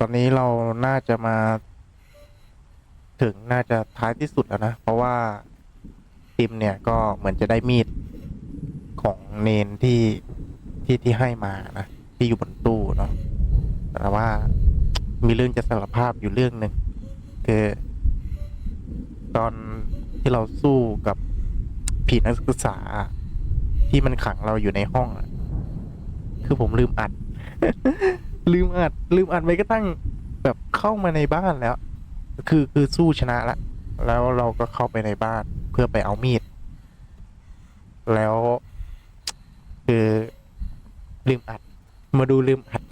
ตอนนี้เราน่าจะมาถึงน่าจะท้ายที่สุดแล้วนะ เพราะว่าติมเนี่ยก็เหมือนจะได้มีดของเนนที่ที่ที่ให้มานะที่อยู่บนตู้เนาะแต่ว่ามีเรื่องจะสารภาพอยู่เรื่องหนึ่งคือ ตอนที่เราสู้กับผีนักศึกษา ที่มันขังเราอยู่ในห้อง คือผมลืมอัด ลืมอัด ลืมอัดไปก็ตั้งแบบเข้ามาในบ้านแล้ว คือคือสู้ชนะละแล้วเราก็เข้าไปในบ้านเพื่อไปเอามีด แล้ว คือลืมอัด มาดูลืมอัด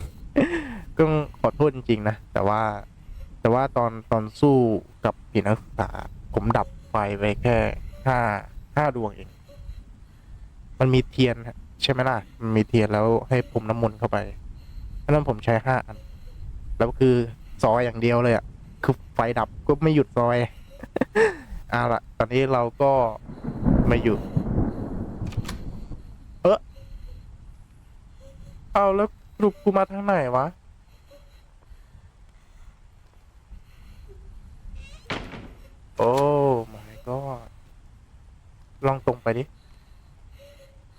ก็ขอโทษจริงๆนะ แต่ว่าแต่ว่าตอนตอนสู้กับผีนักศึกษา ผมดับไฟไปแค่ห้าห้าดวงเอง มันมีเทียนใช่ไหมล่ะ มันมีเทียนแล้วให้ผมน้ำมนต์เข้าไป เพราะฉะนั้นผมใช้ห้าอัน แล้วคือซอยอย่างเดียวเลยอะ คือไฟดับก็ไม่หยุดซอยเอาละตอนนี้เราก็มาอยู่ เออเอาแล้วลูกกูมาทางไหนวะ โอ้ my god ลองตรงไปดิ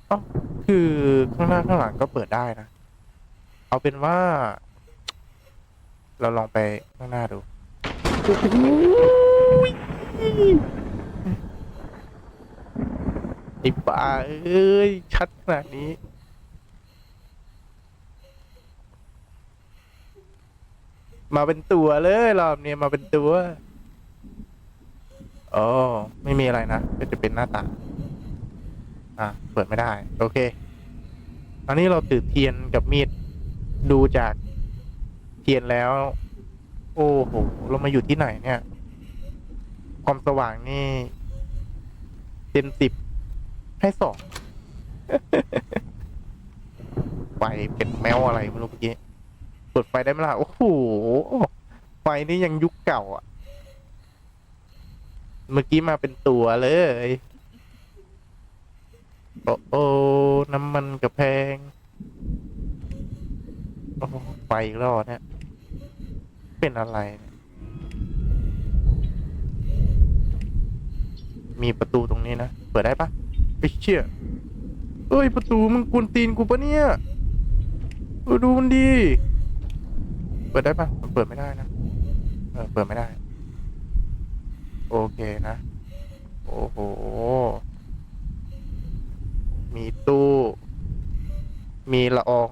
อ๋อคือข้างหน้าข้างหลังก็เปิดได้นะ เอาเป็นว่า เราลองไปข้างหน้าดูอ้โหไอ้บ้าเอ้ย ชัดขนาดนี้ มาเป็นตัวเลยรอบนี้มาเป็นตัวโอ๋อไม่มีอะไรนะ ก็จะเป็นหน้าต่างอะ เปิดไม่ได้ โอเคอันนี้เราถือเทียนกับมีด ดูจากเทียนแล้ว โอ้โหเรามาอยู่ที่ไหนเนี่ย ความสว่างนี่ เต็มสิบให้สองไฟเป็นแมวอะไรไม่รู้เมื่อกี้เปิดไฟได้ไหมล่ะโอ้โหไฟนี่ยังยุคเก่าอะ เมื่อกี้มาเป็นตัวเลย โอ้โอ้น้ำมันกระแพง โไฟอีกแล้วเหรอเนี่ย เป็นอะไร มีประตูตรงนี้นะ เปิดได้ปะไอ้เชี่ยเอ้ย ประตูมึงกวนตีนกูปะเนี่ยเออดูมันดี เปิดได้ปะเปิดไม่ได้นะ เออ เปิดไม่ได้ โอเคนะ โอ้โห มีตู้ มีละออง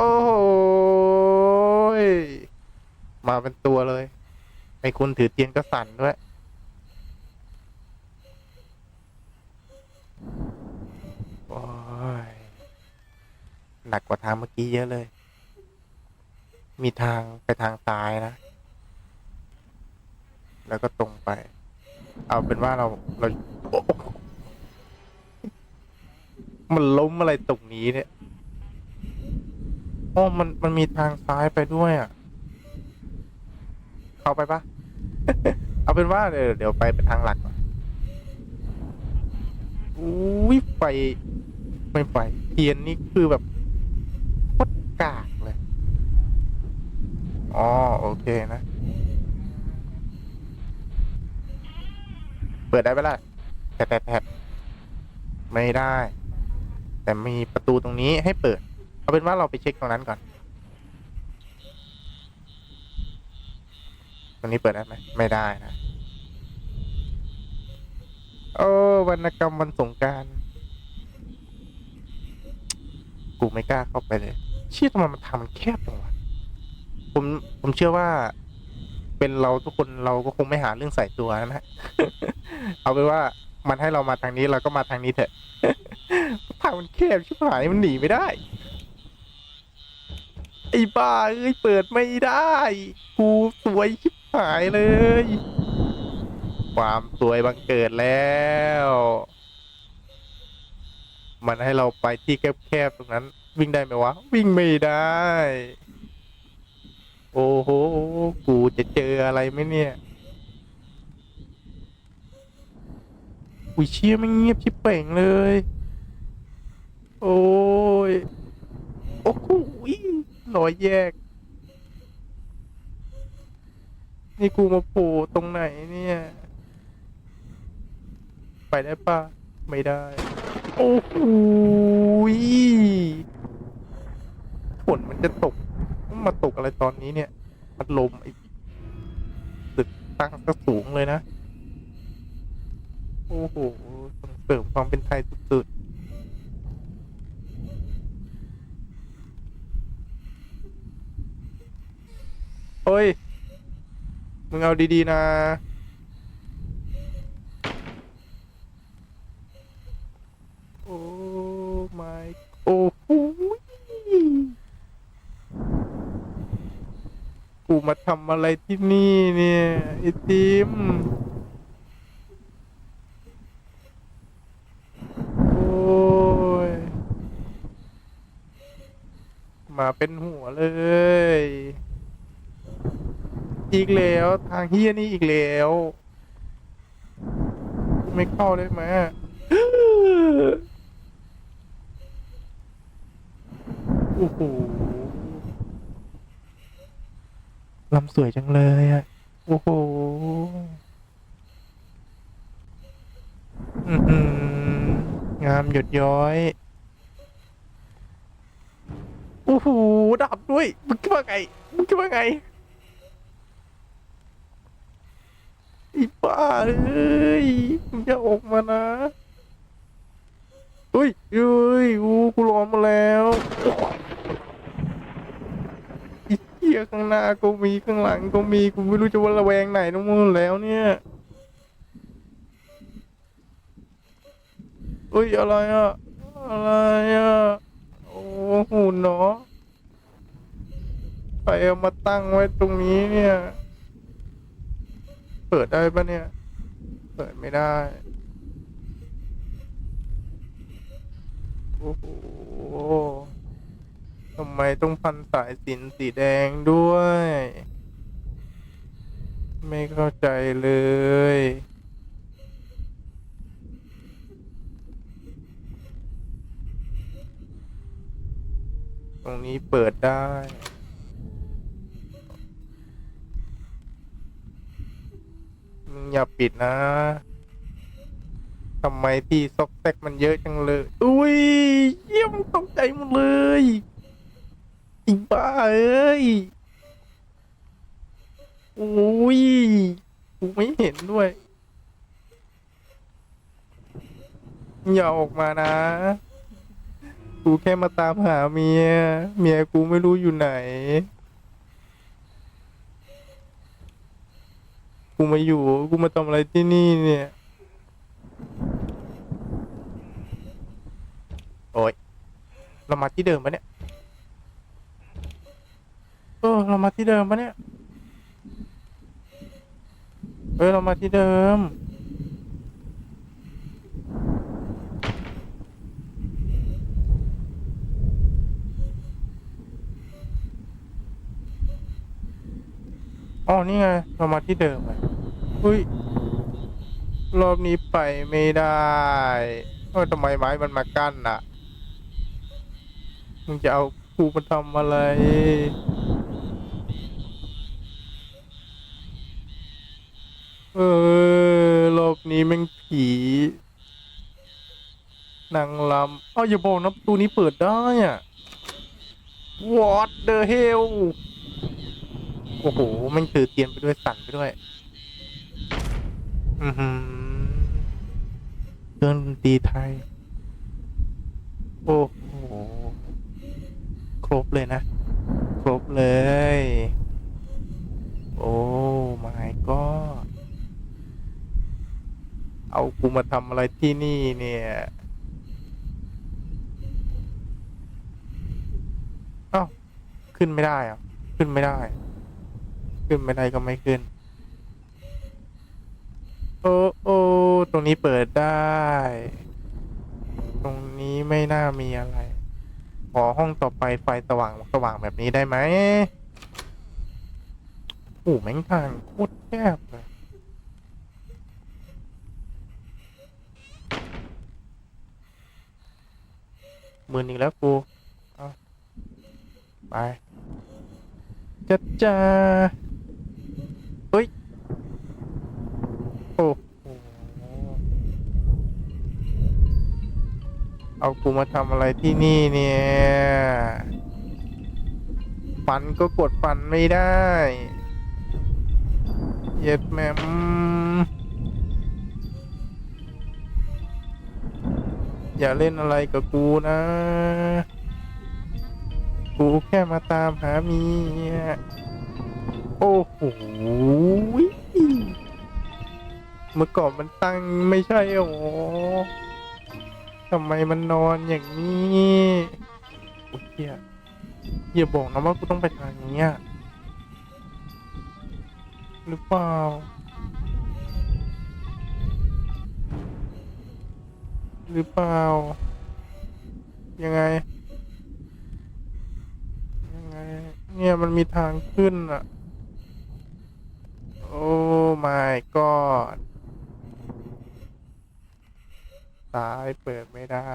โอ้โหยมาเป็นตัวเลย ไอ้ คุณถือเตียงก็สั่นด้วย โอ้ย หนักกว่าทางเมื่อกี้เยอะเลย มีทางไปทางซ้ายนะ แล้วก็ตรงไป เอาเป็นว่าเราเรา มันล้มอะไรตรงนี้เนี่ยโอ้มัน มันมีทางซ้ายไปด้วยอะ เข้าไปปะ เป็นว่าเดี๋ยวเดี๋ยวไปเป็นทางหลักก่อนอุ้ยไฟไม่ไฟเทียนนี่คือแบบโคตรกากเลยอ๋อโอเคนะ เปิดได้ไหมล่ะแทบแทบแทบไม่ได้ แต่มีประตูตรงนี้ให้เปิด เอาเป็นว่าเราไปเช็คตรงนั้นก่อนตรงนี้เปิดได้ไหมไม่ได้นะ โอ้วรรณกรรมวันสงการกูไม่กล้าเข้าไปเลย เชี่ยทำไมมันทำมันแคบจังวะผมผมเชื่อว่า เป็นเราทุกคนเราก็คงไม่หาเรื่องใส่ตัวนะฮะเอาเป็นว่ามันให้เรามาทางนี้เราก็มาทางนี้เถอะทางมันแคบชิบหายมันหนีไม่ได้ไอ้บ้าเอ้ยเปิดไม่ได้ กูสวยชิบหายเลย ความสวยบังเกิดแล้ว มันให้เราไปที่แคบๆตรงนั้น วิ่งได้ไหมวะ วิ่งไม่ได้ โอ้โห กูจะเจออะไรไหมเนี่ยอุ้ยเชี่ยไม่เงียบชิบเป่งเลย โอ้ย โอ้โหรอยแยกนี่กูมาโผล่ตรงไหนเนี่ย ไปได้ปะไม่ได้ โอ้โหยฝนมันจะตกมันมาตกอะไรตอนนี้เนี่ยพัดลมไอ้ตึกตั้งก็สูงเลยนะ โอ้โหส่งเสริมความเป็นไทยสุดๆเฮ้ย มึงเอาดี ๆ นะ โอ้ my โอ้โหย กูมาทำอะไรที่นี่เนี่ยไอติมโอ้ยมาเป็นหัวเลย อีกแล้วทางเฮียนี่อีกแล้ว ไม่เข้าได้ไหมโอ้โห ลำสวยจังเลยอะโอ้โหงามหยดย้อย โอ้โหดับด้วย มึงคิดว่าไง มึงคิดว่าไงอีบ้าเอ้ยมึงจะออกมานะเฮ้ยเฮ้ยอู้กูร้อนมาแล้ว ยข้างหน้าก็มีข้างหลังก็มีกูไม่รู้จะว่าระแวงไหนทั้งหมดแล้วเนี่ยเฮ้ยอะไรอะอะไรอะโอ้หุ่นเนาะใครเอามาตั้งไว้ตรงนี้เนี่ย เปิดได้ปะเนี่ย เปิดไม่ได้โอ้โห ไมต้องพันสายสินสีแดงด้วย ไม่เข้าใจเลย ตรงนี้เปิดได้มึงอย่าปิดนะทำไมที่ซอกแซกมันเยอะจังเลย อุ้ย เยี่ยมตกใจหมดเลย อีบ้าเอ้ยโอ้ยกูไม่เห็นด้วยอย่าออกมานะ กูแค่มาตามหาเมีย เมียกูไม่รู้อยู่ไหน กูมาอยู่ กูมาทำอะไรที่นี่เนี่ย โอ้ยเรามาที่เดิมปะเนี่ย เออเรามาที่เดิมปะเนี่ยเออเรามาที่เดิม อ๋อ นี่ไง เรามาที่เดิมเลยอุ้ย รอบนี้ไปไม่ได้เออทำไมไม้มันมากั้นน่ะ มึงจะเอากูมาทำอะไร เออรอบนี้แม่งผีนางลำอ้าอย่าบอกนะประตูนี้เปิดได้อะ What the hell โอ้โหแม่งถือเทียนไปด้วยสั่นไปด้วย อือหือเครื่องดนตรีไทย โอ้โห ครบเลยนะ ครบเลย โอ้ my god เอากูมาทำอะไรที่นี่เนี่ยเอ้าขึ้นไม่ได้อะขึ้นไม่ได้ ขึ้นไม่ได้ก็ไม่ขึ้น โอ้โอ้ตรงนี้เปิดได้ ตรงนี้ไม่น่ามีอะไร ขอห้องต่อไปไฟสว่างสว่างแบบนี้ได้ไหมโอ้แม่งทางโคตรแคบเลย มืออีกแล้วกูเอาไปจ้าจ้าเฮ้ย โอ้โหเอากูมาทำอะไรที่นี่เนี่ยฟันก็กดฟันไม่ได้ เย็ดแม อย่าเล่นอะไรกับกูนะ กูแค่มาตามหาเมีย โอ้โห เมื่อก่อนมันตั้งไม่ใช่หรอทำไมมันนอนอย่างนี้โอ้ยเฮียอย่าบอกนะว่ากูต้องไปทางนี้หรือเปล่า หรือเปล่า ยังไง ยังไง เนี่ยมันมีทางขึ้นอะ โอ้ my god ซ้ายเปิดไม่ได้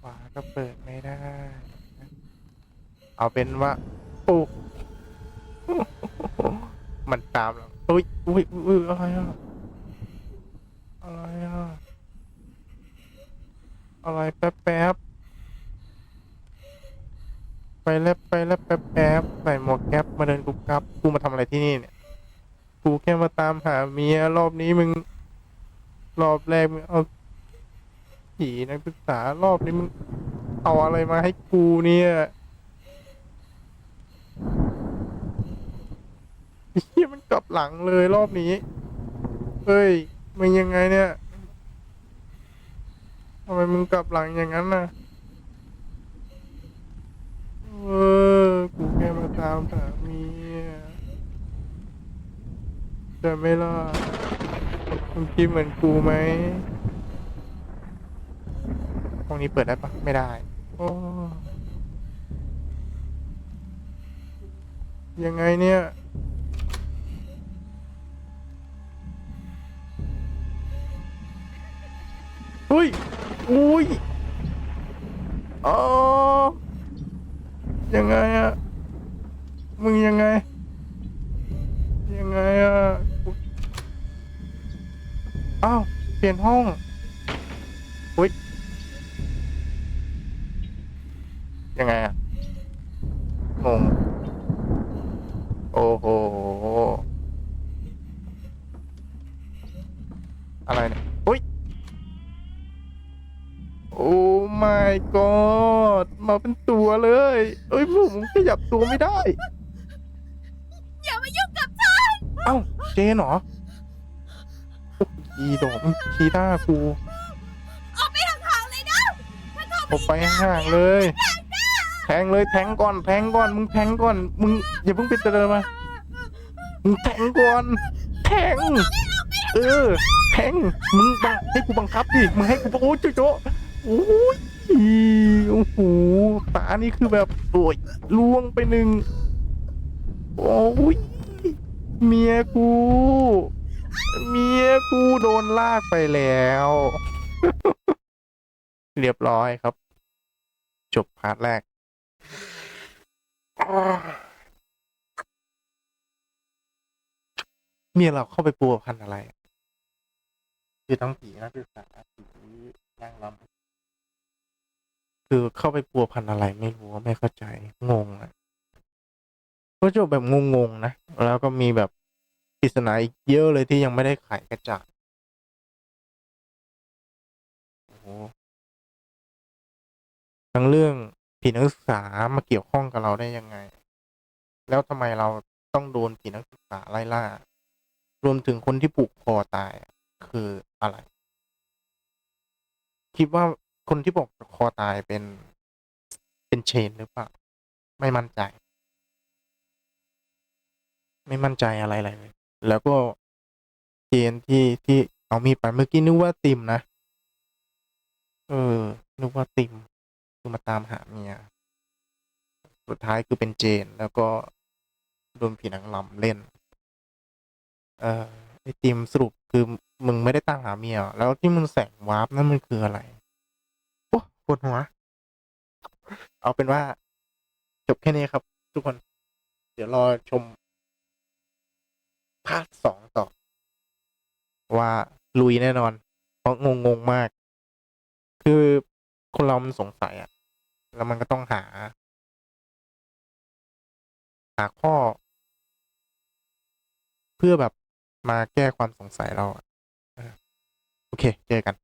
ขวาก็เปิดไม่ได้ เอาเป็นว่าโอ้มันตามเราอุ้ยอุ้ยอุ้ยอะไรอะอะไรอะ อะไรแป๊บแป๊บไปแล้วไปแล้วแป๊บแป๊บใส่หมวกแก๊ปมาเดินกุบกับกูมาทำอะไรที่นี่เนี่ย กูแค่มาตามหาเมียรอบนี้มึง รอบแรกมึงเอาผีนักศึกษารอบนี้มึงเอาอะไรมาให้กูเนี่ยเฮียมันกลับหลังเลยรอบนี้ เฮ้ย มึงยังไงเนี่ย ทำไมมึงกลับหลังอย่างนั้นน่ะเออกูแค่มาตามหามีจะไม่ล่ะมึงคิดเหมือนกูไหมห้องนี้เปิดได้ปะไม่ได้ โอ้ยังไงเนี่ย อุ้ยอ๋อยังไงอะมึงยังไง ยังไงอะอ้าว เปลี่ยนห้องอุ้ย ยังไงอะงง โอ้โห อะไรเนี่ย อุ้ย โอ้ my god มาเป็นตัวเลย เอ้ยผมขยับตัวไม่ได้ อย่ามายุ่งกับฉัน เอ้า เจนเหรอโอ้ยอีดอกมันชี้หน้ากูออกไปห่างๆเลยนะถ้าเธอออกไปห่างๆเลย แทงเลยแทงก่อนแทงก่อน มึงแทงก่อน มึงอย่าเพิ่งไปเดินมา มึงแทงก่อน แทง เออ แทง มึงบังให้กูบังคับดิ มึงให้กูโอ้ยโจโจโอ้ยโอ้โห ตานี่คือแบบโอ้ยล่วงไปหนึ่งโอ้ย เมียกู เมียกูโดนลากไปแล้ว เรียบร้อยครับ จบพาร์ทแรก เมียเราเข้าไปปัวพันอะไร คือทั้งผีนักศึกษาผีนางรำคือเข้าไปปัวพันอะไรไม่รู้ไม่เข้าใจ งงอะ ก็จบแบบงงๆนะ แล้วก็มีแบบปริศนาอีกเยอะเลยที่ยังไม่ได้ไขกระจ่างโอ้โหทั้งเรื่องผีนักศึกษามาเกี่ยวข้องกับเราได้ยังไง แล้วทำไมเราต้องโดนผีนักศึกษาไล่ล่า รวมถึงคนที่ผูกคอตายคืออะไร คิดว่าคนที่บอกคอตายเป็นเป็นเชนหรือเปล่า ไม่มั่นใจ ไม่มั่นใจอะไรเลยแล้วก็เจนที่ที่เอามีดไปเมื่อกี้นึกว่าติมนะ เออ นึกว่าติมคือมาตามหาเมีย สุดท้ายคือเป็นเจน แล้วก็โดนผีนางลำเล่น เออไอติมสรุปคือมึงไม่ได้ตั้งหาเมีย แล้วที่มึงแสงวาร์ปนั่นมันคืออะไร โอ้ปวดหัว เอาเป็นว่า จบแค่นี้ครับ ทุกคน เดี๋ยวรอชม ภาคสองต่อ ว่าลุยแน่นอน เพราะงงงมาก คือคนเรามันสงสัยอะแล้วมันก็ต้องหา หาข้อ เพื่อแบบมาแก้ความสงสัยเราโอเค เจอกัน